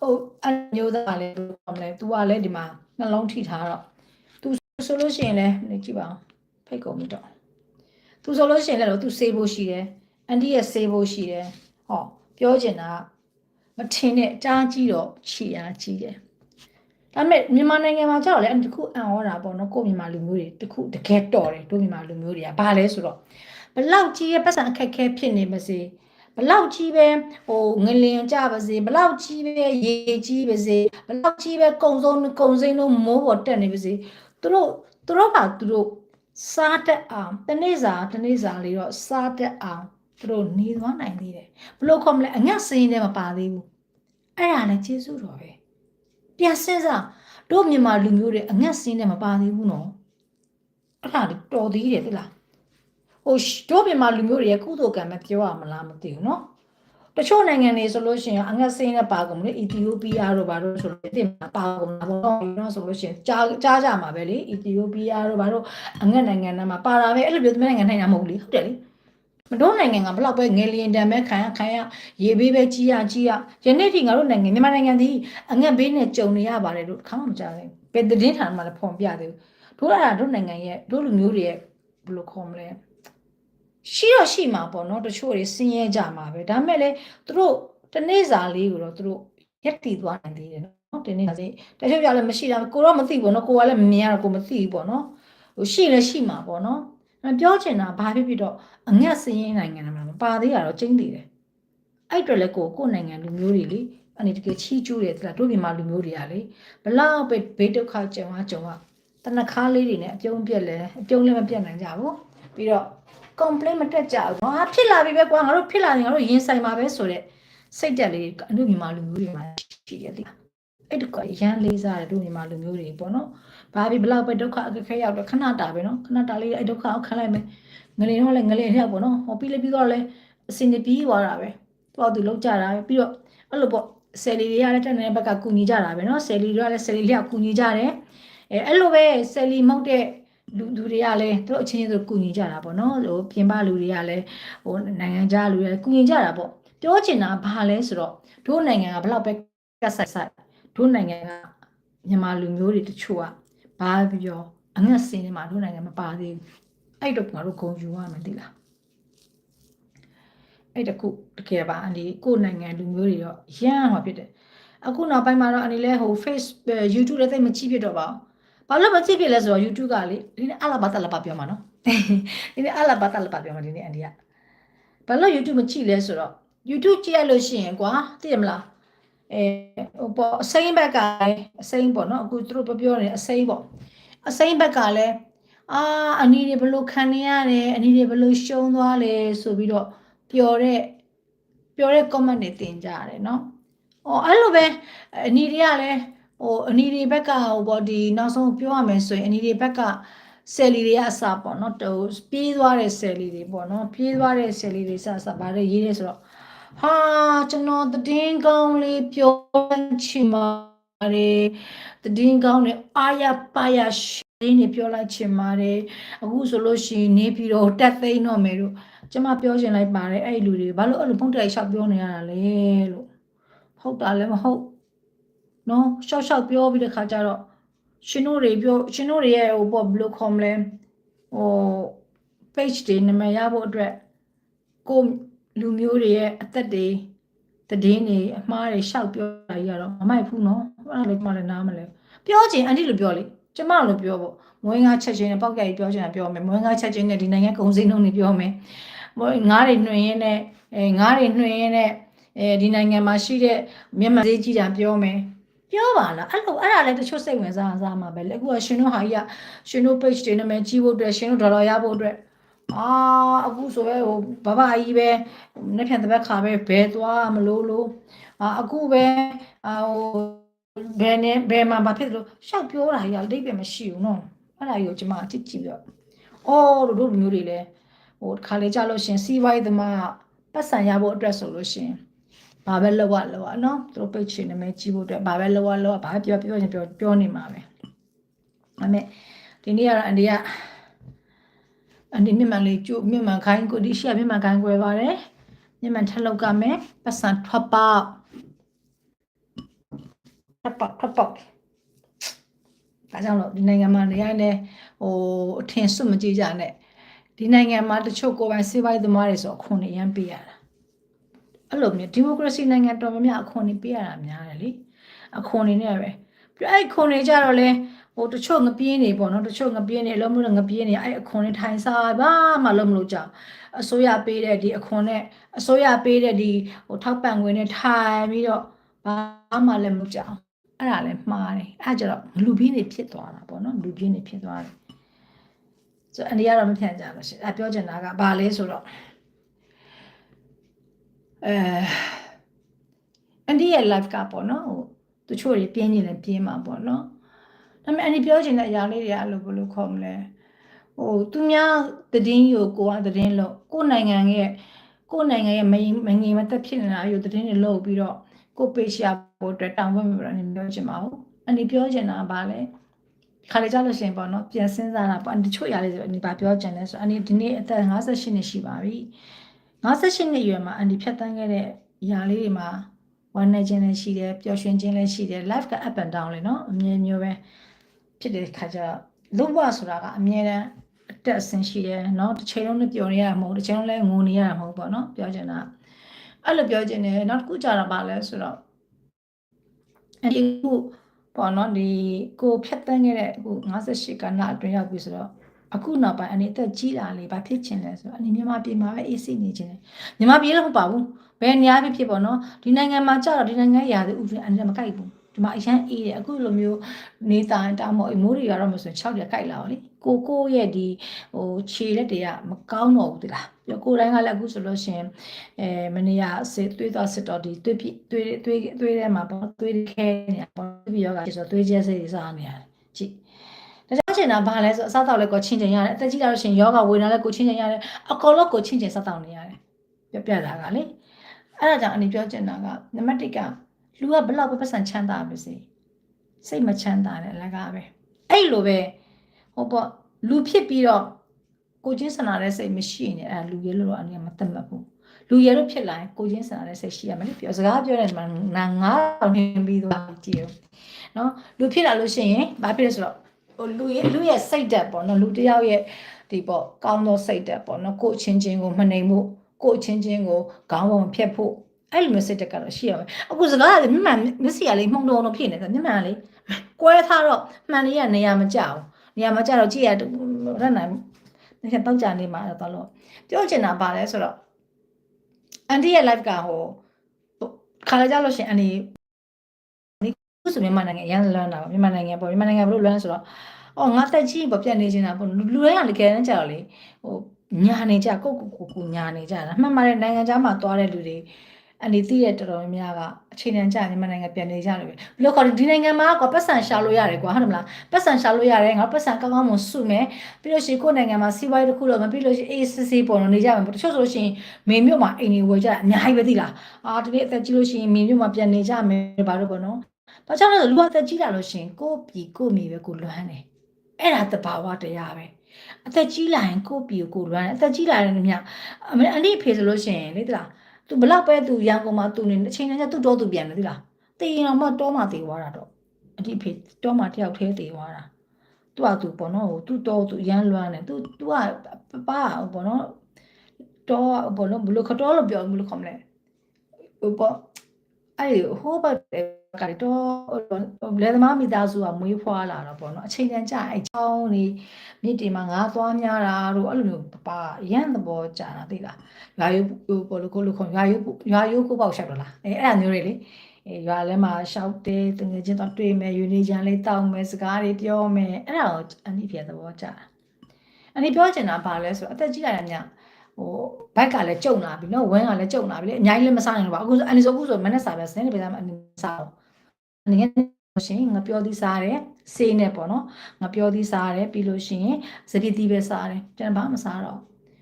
ဟိုအမျိုးသားလည်းဘာမလဲ तू ကလည်းဒီမှာနှလုံးထိထားတော့ तू ဆိုလို့ရှိရင်လည်းနေကြည့်ပါအောင်ဖိတ်ကုန်ပြီတော့ तू ဆိုလို့ရှိရင်လည်းတော့ तू စေးဖို့ရှိတယ်အန်တီရဲ့စေးဖို့ရှိတယ်ဟောပြောချင်တာမထင်နဲ့ကြားကြည့်တော့ခြေအားကြီးတယ် ဒါပေမဲ့မြန်မာနိုင်ငံမှာကျတော့လေအဲ့တခုအံ့ဩတာပေါ့နော်ကိုယ့်မြန်မာလူမျိုးတွေတခုတကယ်တော်တယ်တို့မြန်မာလူမျိုးတွေကဘာလဲဆိုတော့ဘလောက်ကြီးရဲ့ပတ်စံအခက်ခဲဖြစ်နေမစေဘလောက်ကြီးပဲဟိုငလင်ကြပါစေဘလောက်ကြီးပဲရေကြီးပါစေဘလောက်ကြီးပဲကုံစုံကုံစိမ့်တို့မိုးပေါ်တက်နေပါစေသူတို့သူတို့ကသူတို့စားတက်အောင်တနေ့စာတနေ့စာလေးတော့စားတက်အောင်သူတို့နေသွားနိုင်သေးတယ်ဘလို့ခေါ်မလဲအငတ်စင်းထဲမပါသေးဘူးအဲ့ဒါလည်းကျေးဇူးတော်ပဲ ပြန်စဉ်းစားတို့မြန်မာလူမျိုးတွေအငတ်စင်းထဲမပါသေးဘူးနော်အဲ့ဒါတော်သေးတယ်သလားဟိုတို့မြန်မာလူမျိုးတွေရဲ့ကုသိုလ်ကံမပြောရမလားမသိဘူးနော်တချို့နိုင်ငံတွေဆိုလို့ရှိရင်အငတ်စင်းနဲ့ပါကုန်လေအီသီယိုးပီးယားတို့ဘာလို့ဆိုလို့တင်မှာပါကုန်တာပေါ့နော်ဆိုလို့ရှိရင်ကြားကြားကြမှာပဲလေအီသီယိုးပီးယားတို့ဘာလို့အငတ်နိုင်ငံထဲမှာပါတာပဲအဲ့လိုမျိုးသမီးနိုင်ငံနိုင်တာမဟုတ်လေဟုတ်တယ်လေ မတို့နိုင်ငံကဘလောက်ပဲငယ်လျင်တန်ပဲခံရခံရရေဘေးပဲကြီးရကြီးရယနေ့ထိငါတို့နိုင်ငံမြန်မာနိုင်ငံဒီအငတ်ဘေးနဲ့ကြုံနေရပါတယ်လို့ခါမှမကြားဘူးဘယ်သတင်းဌာနမှလည်းဖော်ပြသေးဘူးတို့အဲ့ဒါတို့နိုင်ငံရဲ့တို့လူမျိုးတွေရဲ့ဘယ်လိုခေါ်မလဲရှိတော့ရှိမှာပေါ့နော်တချို့တွေစင်းရဲကြမှာပဲဒါမဲ့လေသူတို့တနေ့စာလေးကိုတော့သူတို့ရက်တည်သွားနိုင်သေးတယ်နော်ဒီနေ့စာလေးတချို့ကြလည်းမရှိတာကိုတော့မသိဘူးနော်ကိုကလည်းမမြင်ရတော့ကိုမသိဘူးပေါ့နော်ဟိုရှိလည်းရှိမှာပေါ့နော် ပြောချင်တာဘာဖြစ်ဖြစ်တော့အငတ်စင်းရဲနိုင်ငံမှာမပါသေးတာတော့ကျင်းသေးတယ်အဲ့အတွက်လည်းကိုကိုနိုင်ငံလူမျိုးတွေလေအနေတကယ်ချီးကျူးတယ်သလားတို့မြန်မာလူမျိုးတွေကလေဘလောက်ပဲဘေးဒုက္ခကြုံရကြုံရတနခါလေးတွေနဲ့အပြုံးပြက်လဲအပြုံးလည်းမပြတ်နိုင်ကြဘူးပြီးတော့ complaint မတက်ကြဘူး။ဟာဖြစ်လာပြီပဲကွာငါတို့ဖြစ်လာရင်ငါတို့ရင်ဆိုင်မှာပဲဆိုတဲ့စိတ်တက်လေးအမှုမြန်မာလူမျိုးတွေမှာရှိတယ်လေ။ အဲ့တကွာရန်လေးစားတယ်တို့မြန်မာလူမျိုးတွေပေါ့နော်။ဘာဖြစ်ဘလောက်ပဲဒုက္ခအခက်ခဲရောက်တော့ခဏတာပဲနော်။ခဏတာလေးအဲ့ဒုက္ခကိုခံလိုက်မယ်။ငလင်တော့လည်းငလင်ရောက်ပေါ့နော်။ဟောပြီးလေပြီးတော့လည်းအစင်ပြေးသွားတာပဲ။တော့သူလောက်ကြတာပဲပြီးတော့အဲ့လိုပေါ့ဆယ်လီတွေကလည်းတက်နေတဲ့ဘက်ကကူညီကြတာပဲနော်။ဆယ်လီတွေကလည်းဆယ်လီလျောက်ကူညီကြတယ်။အဲအဲ့လိုပဲဆယ်လီမဟုတ်တဲ့လူလူတွေကလည်းသူတို့အချင်းချင်းတို့ကူညီကြတာပေါ့နော်ဟိုပြင်ပလူတွေကလည်းဟိုနိုင်ငံခြားလူတွေကူညီကြတာပေါ့ပြောချင်တာဘာလဲဆိုတော့တို့နိုင်ငံကဘလောက်ပဲကတ်ဆိုင်ဆိုင် တို့နိုင်ငံကမြန်မာလူမျိုးတွေတချို့ကဘာပြောအငတ်စင်းနေမှာတို့နိုင်ငံမပါသေးဘူးအဲ့တော့ငါတို့ဂုံယူရမယ်တိလားအဲ့တခုတကယ်ပါအန်ဒီကိုယ်နိုင်ငံလူမျိုးတွေတော့ရမ်းဟောဖြစ်တယ်အခုနောက်ပိုင်းမှာတော့အန်ဒီလဲဟို Face YouTube လည်းသိမကြည့်ဖြစ်တော့ပါဘူးဘာလို့မကြည့်ဖြစ်လဲဆိုတော့ YouTube ကလေဒီနေ့အလာဘတာလပါပြောမှာနော်ဒီနေ့အလာဘတာလပါပြောမှာဒီနေ့အန်ဒီကဘာလို့ YouTube မကြည့်လဲဆိုတော့ YouTube ကြည့်ရလို့ရှိရင်ကွာသိရမလား အဲဟိုပေါ့အစိမ့်ဘက်ကလည်းအစိမ့်ပေါ့နော်အခုသူတို့ပြောနေအစိမ့်ပေါ့အစိမ့်ဘက်ကလည်းအာအနီတွေဘလို့ခံနေရတယ်အနီတွေဘလို့ရှုံးသွားလဲဆိုပြီးတော့ပျော်တဲ့ပျော်တဲ့ comment တွေတင်ကြရတယ်နော်။အော်အဲ့လိုပဲအနီတွေကလည်းဟိုအနီတွေဘက်ကဟိုပေါ့ဒီနောက်ဆုံးပြောရမယ်ဆိုရင်အနီတွေဘက်ကဆယ်လီတွေအစပေါ့နော်တူပြေးသွားတဲ့ဆယ်လီတွေပေါ့နော်ပြေးသွားတဲ့ဆယ်လီတွေစစဗါတဲ့ရေးရဲဆိုတော့ ဟာကျွန်တော်တည်င်းကောင်းလေးပြောချင်ပါတယ်တည်င်းကောင်းနဲ့အာရပါရရှင်းနေပြောလိုက်ချင်ပါတယ်အခုဆိုလို့ရှိရင်နေပြီးတော့တက်သိမ်းတော့မယ်လို့ကျမပြောချင်လိုက်ပါတယ်အဲ့ဒီလူတွေဘာလို့အဲ့လိုဖုန်းတိုက်လျှောက်ပြောနေရတာလဲလို့ဟုတ်တာလည်းမဟုတ်နော်ရှောက်ရှောက်ပြောပြီးတဲ့ခါကျတော့ရှင်တို့တွေပြောရှင်တို့တွေရဲ့ဟိုပေါ့ဘယ်လိုခေါ်မလဲဟို page တွေနာမည်ရဖို့အတွက်ကို လူမျိုးတွေရဲ့အသက်တွေတည်င်းတွေအမှားတွေရှောက်ပြောတာကြီးကတော့မမိုက်ဘူးနော်အဲ့ဒါလေးမှလည်းနားမလဲပြောချင်အန်တီလိုပြောလေကျမလိုပြောပေါ့မွေးငါချက်ချင်းနဲ့ပောက်ကကြီးပြောချင်တာပြောမယ်မွေးငါချက်ချင်းနဲ့ဒီနိုင်ငံကုံစင်းလုံးတွေပြောမယ်မွေးငါးတွေနှွင်ရင်းနဲ့အဲငါးတွေနှွင်ရင်းနဲ့အဲဒီနိုင်ငံမှာရှိတဲ့မြန်မာသေးကြီးတာပြောမယ်ပြောပါလားအဲ့လိုအဲ့ဒါလည်းတချို့စိတ်ဝင်စားစားမှာပဲလေအခုကရှင်တို့ဟာကြီးကရှင်တို့ page တွေနာမည်ကြီးဖို့အတွက်ရှင်တို့ဒေါ်လာရဖို့အတွက် အာအခုဆိုရဲဟိုဘဘကြီးပဲနှစ်ဖြန်တစ်ပတ်ခါပဲဘဲသွားမလို့လို့အာအခုပဲအာဟိုဘယ်နဲ့ဘယ်မှာမဖြစ်လို့ရှောက်ပြောတာကြီးကအတိတ်ပဲမရှိဘူးနော်အဲ့ဒါကြီးကိုကျွန်မအကြည့်ကြည့်ပြီးတော့အော်တို့တို့လူမျိုးတွေလည်းဟိုတစ်ခါလေကြာလို့ရှင်စီးပွားရေးသမားပတ်စံရဖို့အတွက်ဆိုလို့ရှင်ဘာပဲလောက်ရလောက်ရနော်သူတို့ပိတ်ချင်နေမယ်ကြီးဖို့အတွက်ဘာပဲလောက်ရလောက်ရဘာပြောပြောရင်ပြောပြောနေမှာပဲဒါပေမဲ့ဒီနေ့ကတော့အန်ဒီက အန်ဒီမြမလေးကျုပ်မြမခိုင်းကိုဒီရှေ့မြမခိုင်းကွယ်ပါတယ်မြမထက်လောက်ကမယ်ပတ်စံထွက်ပေါက်ထွက်ပေါက်ထွက်ပေါက်ဒါကြောင့်လို့ဒီနိုင်ငံမှာနေရတဲ့ဟိုအထင်စွတ်မကြည့်ကြနဲ့ဒီနိုင်ငံမှာတချို့ကိုယ်ပိုင်စေပိုင်သမားတွေဆိုအခွန်တွေရမ်းပေးရတာအဲ့လိုမျိုးဒီမိုကရေစီနိုင်ငံတော်များများအခွန်တွေပေးရတာများတယ်လေအခွန်တွေနဲ့ပဲပြီးအဲ့ခွန်တွေကြတော့လဲ ဟိုတချို့ငပြင်းနေပေါ့နော်တချို့ငပြင်းနေလုံးမလို့ငပြင်းနေအဲ့အခွန်တွေထိုင်စားဘာမှလုံးမလို့ကြောက်အစိုးရပေးတဲ့ဒီအခွန်နဲ့အစိုးရပေးတဲ့ဒီဟိုထောက်ပံ့ငွေနဲ့ထိုင်ပြီးတော့ဘာမှလည်းမလုပ်ကြအောင်အဲ့ဒါလည်းမှားတယ်အဲ့ဒါကြတော့လူပြင်းနေဖြစ်သွားတာပေါ့နော်လူပြင်းနေဖြစ်သွားတယ်ဆိုအန်ဒီကတော့မဖြန့်ကြလို့ရှိရင်အပြောချင်တာကဘာလဲဆိုတော့အဲအန်ဒီရဲ့ live ကပေါ့နော်ဟိုတချို့တွေပြင်းနေတယ်ပြင်းမှာပေါ့နော် ဒါပေမဲ့အန်ဒီပြောချင်တဲ့အရာလေးတွေကအဲ့လိုဘယ်လိုခေါ်မလဲဟိုသူများတည်င်းကိုကိုကတည်င်းလို့ကိုယ်နိုင်ငံရဲ့ကိုယ်နိုင်ငံရဲ့မငမငြိမ်မသက်ဖြစ်နေတာအယူတည်င်းတွေလုပ်ပြီးတော့ကိုပေရှာဖို့အတွက်တောင်းပန်ပြီးတော့နေပြောချင်ပါဘူးအန်ဒီပြောချင်တာကဘာလဲခါလေကြလို့ရှိရင်ပေါ့နော်ပြန်စဉ်းစားတာပေါ့တချို့ຢာလေးဆိုအန်ဒီဘာပြောချင်လဲဆိုအန်ဒီဒီနေ့အသက်58နှစ်ရှိပါပြီ58နှစ်အရွယ်မှာအန်ဒီဖြတ်တန်းခဲ့တဲ့ຢာလေးတွေမှာဝမ်းနေခြင်းလည်းရှိတယ်ပျော်ရွှင်ခြင်းလည်းရှိတယ် life က up and down လေနော်အမြဲမျိုးပဲ ဖြစ်တဲ့ခါကျလုံးဝဆိုတာကအမြဲတမ်းအတက်အဆင်းရှိတယ်เนาะတစ်ချိန်လုံးနဲ့ပျော်နေရမှာမဟုတ်တစ်ချိန်လုံးလည်းငိုနေရမှာမဟုတ်ပေါ့နော်ပြောချင်တာအဲ့လိုပြောချင်တယ်နောက်တစ်ခုကြတာပါလဲဆိုတော့အဲဒီခုပေါ့နော်ဒီကိုဖြတ်တန်းခဲ့တဲ့အခု58ကဏ္ဍအတွင်းရောက်ပြီဆိုတော့အခုနောက်ပိုင်းအနေအသက်ကြီးလာလေဘာဖြစ်ချင်လဲဆိုတော့အနေမြန်မာပြည်မှာပဲအေးစိနေချင်တယ်မြန်မာပြည်လည်းမဟုတ်ပါဘူးဘယ်နေရာဖြစ်ဖြစ်ပေါ့နော်ဒီနိုင်ငံမှာကြာတော့ဒီနိုင်ငံရာသီဥတုအနေနဲ့မကိုက်ဘူး ဒီမှာအရန်အေးတယ်အခုလိုမျိုးနေတာတာမောအမိုးတွေကတော့မဆိုရင်6ရက်ကိုက်လာအောင်လေကိုကိုရဲ့ဒီဟိုခြေလက်တွေကမကောင်းတော့ဘူးတလားပြီးကိုတိုင်းကလည်းအခုဆိုလို့ရှိရင်အဲမနေရစစ်သွေးသွားစစ်တော့ဒီသွေးပြသွေးသွေးသွေးထဲမှာပေါ့သွေးခဲနေတာပေါ့ပြီးရောကဆိုသွေးကျဲစိတ်တွေစားနေရတယ်ကြည့်ဒါကြောင့်ချင်တာဘာလဲဆိုအစားတောက်လည်းကိုချင်းချင်ရတယ်အသက်ကြီးလာလို့ရှိရင်ယောဂဝေဒနာလည်းကိုချင်းချင်ရတယ်အကောလုံးကိုချင်းချင်စားတောက်နေရတယ်ပြပြတာကလေအဲ့ဒါကြောင့်အနေပြောချင်တာကနံပါတ်1က လူကဘလောက်ပဲပတ်စံချမ်းသာပါစေစိတ်မချမ်းသာတဲ့အလကားပဲအဲ့လိုပဲဟိုပေါ့လူဖြစ်ပြီးတော့ကိုချင်းစနာတဲ့စိတ်မရှိနေအဲ့လူရဲလို့တော့အနေမသက်မှတ်ဘူးလူရဲလို့ဖြစ်လာရင်ကိုချင်းစနာတဲ့စိတ်ရှိရမယ်လေပြောစကားပြောတဲ့မှာနာငါးအောင်နေပြီးတော့ကြည့်ရောနော်လူဖြစ်လာလို့ရှိရင်ဘာဖြစ်လဲဆိုတော့ဟိုလူရဲ့လူရဲ့စိတ်ဓာတ်ပေါ့နော်လူတစ်ယောက်ရဲ့ဒီပေါ့ကောင်းသောစိတ်ဓာတ်ပေါ့နော်ကိုချင်းချင်းကိုမနှိမ်မှုကိုချင်းချင်းကိုခေါင်းပုံဖြတ်ဖို့ အဲ့လိုမျိုးစိတ်တက်ကတော့ရှိရမယ်အခုစကားကလည်းမြမှန်မစီရလေးမှုံတုံတော့ဖြစ်နေတယ်မြမှန်လေးကွဲထားတော့မှန်လေးကနေရာမကျအောင်နေရာမကျတော့ကြည့်ရရက်နိုင်နေတော့ကြာနေမှာတော့လို့ပြောချင်တာပါလဲဆိုတော့အန်တီရဲ့ live ကဟိုခါလာကြလို့ရှင်အန်တီခုဆိုမြန်မာနိုင်ငံအရန်လွမ်းတာပါမြန်မာနိုင်ငံပေါ့မြန်မာနိုင်ငံဘယ်လိုလွမ်းဆိုတော့အော်ငါတက်ကြီးပေါ့ပြတ်နေချင်တာပေါ့လူတိုင်းကလည်းကဲတန်းကြတော့လေဟိုညာနေကြကိုကိုကိုကိုညာနေကြတာမှန်ပါတယ်နိုင်ငံခြားမှာသွားတဲ့လူတွေ အနေသိတဲ့တော်တော်များများကအခြေခံကြမြန်မာနိုင်ငံပြန်နေကြတယ်ပဲဘယ်လိုခေါ်ဒီနိုင်ငံမှာကွာပတ်စံရှာလို့ရတယ်ကွာဟုတ်မလားပတ်စံရှာလို့ရတယ်ငါပတ်စံကောင်းကောင်းမွန်စုမယ်ပြီးလို့ရှိရင်ကိုယ့်နိုင်ငံမှာစီးပွားရေးတစ်ခုလို့မပြီးလို့ရှိရင်အေးစစ်စစ်ပေါ်တော့နေကြမှာတချို့ဆိုလို့ရှိရင်မေမြို့မှာအိမ်တွေဝယ်ကြအများကြီးပဲသိလားအာဒီနေ့အသက်ကြီးလို့ရှိရင်မေမြို့မှာပြန်နေကြမယ်ဘာလို့ပေါ့နော်ဒါကြောင့်လည်းလူအသက်ကြီးလာလို့ရှိရင်ကိုယ့်ပြည်ကိုယ့်မိပဲကိုလွမ်းတယ်အဲ့ဒါတဘာဝတရားပဲအသက်ကြီးလာရင်ကိုယ့်ပြည်ကိုလွမ်းတယ်အသက်ကြီးလာတဲ့မြအမေအန်ဒီဖေဆိုလို့ရှိရင်လေတလား သူဘလောက်ပဲသူရန်ကုန်မှာသူနေအချိန်နဲ့ကျသူ့တော့သူပြန်တယ်သီလားတေးရင်တော့မတော့မှတေးသွားတာတော့အဒီဖေတော့မှတယောက်သေးသေးသွားတာသူ့အတူပေါ့နော်ဟိုသူ့တော့သူရမ်းလွမ်းတယ်သူသူကပပပေါ့နော်တော့ဘောလုံးဘလို့ခတော်လို့ပြောဘလို့ခေါမလဲဟိုပေါ့အဲ့ဟိုဘ က်ကတော့လေသမားမိသားစုကမွေးဖွားလာတော့ပေါ့နော်အချိန်တန်ကြာအဲ့ချောင်းနေမြစ်တင်မှာငါးသွားများတာတို့အဲ့လိုမျိုးပပရမ်းသဘောကြာတာသိလားရွာရိုးဟိုဘောလို့ကိုလို့ခေါ်ရွာရိုးရွာရိုးကိုပေါက်ရှောက်တော့လားအဲအဲ့ဒါမျိုးတွေလေအဲရွာထဲမှာရှောက်တယ်တငယ်ချင်းတော့တွေ့မယ်ယူနေချမ်းလေးတောက်မယ်စကားတွေပြောမယ်အဲ့ဒါကိုအနိပြသဘောကြာတာအနိပြောချင်တာဘာလဲဆိုတော့အသက်ကြီးလာတဲ့ညဟိုဘက်ကလည်းကြုံလာပြီနော်ဝင်းကလည်းကြုံလာပြီလေအများကြီးလည်းမစားနိုင်တော့ပါအခုအနိဆိုအခုဆိုမနေ့စားပဲစနေနေ့ပဲစားမအနိစားတော့အ နေနဲ့ရှင်ငါပြောသည်စားတယ်စေးနဲ့ပေါ့နော်ငါပြောသည်စားတယ်ပြီးလို့ရှိရင်စပီတီးပဲစားတယ်ကျွန်တော်ဘာမှမစားတော့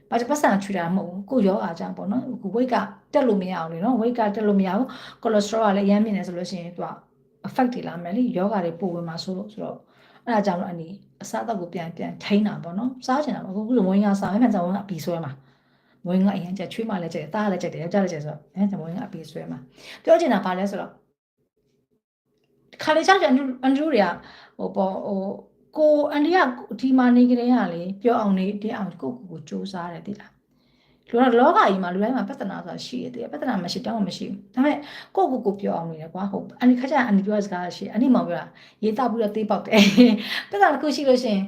ဘာจะပတ်စံချွေတာမဟုတ်ဘူးကိုရောအားကြောင့်ပေါ့နော်ကို weight ကတက်လို့မရအောင်လေနော် weight ကတက်လို့မရဘူး cholesterol ကလည်းအများမြင့်နေဆိုလို့ရှိရင်သူက effect တွေလာမယ်လေယောဂတွေပို့ဝင်မှာဆိုလို့ဆိုတော့အဲ့ဒါကြောင့်လို့အနေအစားအသောက်ကိုပြန်ပြန်ထိန်းတာပေါ့နော်စားချင်တာပေါ့အခုကဝင်းကစားမှန်စားဝင်းကအပီဆွဲမှာဝင်းကအရင်ကျချွေးမှလည်းကျတယ်တားလည်းကျတယ်ယောက်ျားလည်းကျတယ်ဆိုတော့အဲဝင်းကအပီဆွဲမှာပြောချင်တာဘာလဲဆိုတော့ ခါလေးချာအန်ဒရူးအန်ဒရူးတွေကဟိုပေါ့ဟိုကိုအန်ဒီကဒီမှာနေကြတဲ့ကလေပြောအောင်နေတင်းအောင်ကိုကိုကိုစူးစားတယ်တိလားလူကလောကကြီးမှာလူတိုင်းမှာပြဿနာဆိုတာရှိရတယ်ပြဿနာမရှိတောင်းမရှိဘူးဒါပေမဲ့ကိုကိုကိုပြောအောင်နေတယ်ကွာဟုတ်အန်ဒီခါကျအန်ဒီပြောစကားရှိအန်ဒီမောင်ပြောတာရေးတောက်ပြီးတော့သေးပေါက်တယ်ပြဿနာတစ်ခုရှိလို့ရှိရင်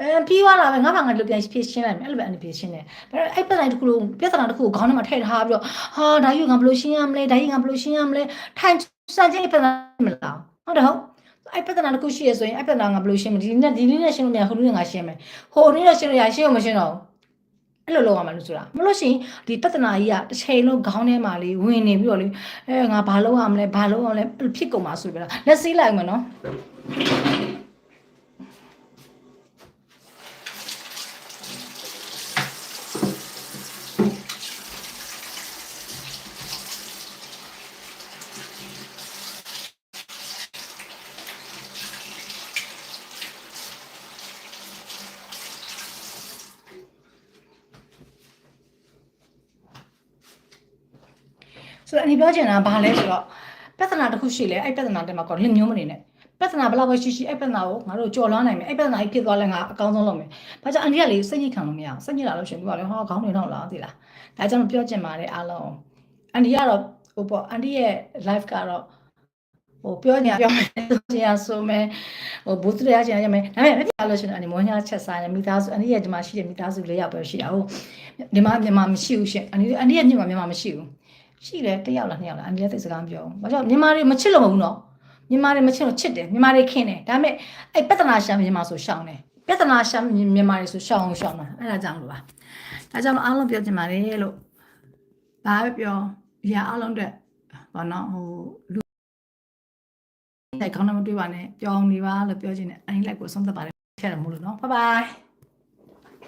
အဲပြီးသွားလာပဲငါဘာငါတို့ပြန်ဖြည့်ရှင်းလိုက်မယ်အဲ့လိုပဲအန်ဒီဖြည့်ရှင်းတယ်ဒါပေမဲ့အဲ့ပြဿနာတစ်ခုလုံးပြဿနာတစ်ခုကိုခေါင်းထဲမှာထည့်ထားပြီးတော့ဟာဒါယူငါဘယ်လိုရှင်းရမလဲဒါယူငါဘယ်လိုရှင်းရမလဲထိုင်စမ်းချင်းပြဿနာမလား ဟုတ်တယ်ဟုတ်အဲ့ပြဿနာတစ်ခုရှိရဆိုရင်အဲ့ပြဿနာငါဘယ်လိုရှင်းမလဲဒီနေ့ဒီနေ့နဲ့ရှင်းလို့မရဟိုနေ့ငါရှင်းမယ်ဟိုနေ့နဲ့ရှင်းလို့ရရှင်းအောင်မရှင်းတော့ဘူးအဲ့လိုလုပ်ရမှာလို့ဆိုတာမလို့ရှိရင်ဒီပြဿနာကြီးကတစ်ချိန်လုံးခေါင်းထဲမှာလေးဝင်နေပြီးတော့လေအဲငါဘာလုပ်ရမလဲဘာလုပ်ရမလဲဖြစ်ကုန်မှာဆိုပြီးတော့လက်စေးလိုက်မယ်နော် ပြောချင်တာဘာလဲဆိုတော့ပြဿနာတစ်ခုရှိလဲအဲ့ပြဿနာတက်မှာကောလင်မျိုးမနေနဲ့ပြဿနာဘလောက်ပဲရှိရှိအဲ့ပြဿနာကိုငါတို့ကြော်လွှမ်းနိုင်မယ်အဲ့ပြဿနာကြီးဖြစ်သွားလဲငါအကောင်းဆုံးလုပ်မယ်။ဘာကြောင့်အန်ဒီကလေစိတ်ညစ်ခံလို့မရအောင်စိတ်ညစ်လာလို့ရှင်ပြောပါလေဟောခေါင်းတွေတော့လားသိလား။ဒါကြောင့်ပြောချင်ပါတယ်အားလုံး။အန်ဒီကတော့ဟိုပေါ့အန်ဒီရဲ့ live ကတော့ဟိုပြောညာပြောမယ်ဆိုရဆိုမယ်ဟိုဘူးတရချင်ရမယ်ဒါပေမဲ့မပြလို့ရှင်အန်ဒီမောညာချက်စားနေမိသားစုအန်ဒီရဲ့ဒီမှာရှိတဲ့မိသားစု၄ယောက်ပဲရှိတာဟုတ်ဒီမှာမြန်မာမရှိဘူးရှင်အန်ဒီအန်ဒီရဲ့ညမှာမြန်မာမရှိဘူး ရှိတယ်တစ်ယောက်လားနှစ်ယောက်လားအန်ဒီရဲ့သိစကားမပြောဘူးဘာကြောင့်မြန်မာတွေမချစ်လို့မဟုတ်ဘူးနော်မြန်မာတွေမချစ်လို့ချစ်တယ်မြန်မာတွေခင်းတယ်ဒါပေမဲ့အဲ့ပြဿနာရှာမြန်မာဆိုရှောင်းတယ်ပြဿနာရှာမြန်မာတွေဆိုရှောင်းအောင်ရှောင်းတာအဲ့ဒါကြောင့်လို့ပါဒါကြောင့်အားလုံးပြောချင်ပါတယ်လို့ဘာပဲပြောဒီဟာအားလုံးအတွက်ဘာနော်ဟိုလူလိုက်ခေါင်းနဲ့မတွေ့ပါနဲ့ပြောင်းနေပါလို့ပြောချင်တယ်အရင်လိုက်ကိုဆုံးသက်ပါတယ်ချက်တယ်မို့လို့နော်ဘိုင်ဘိုင်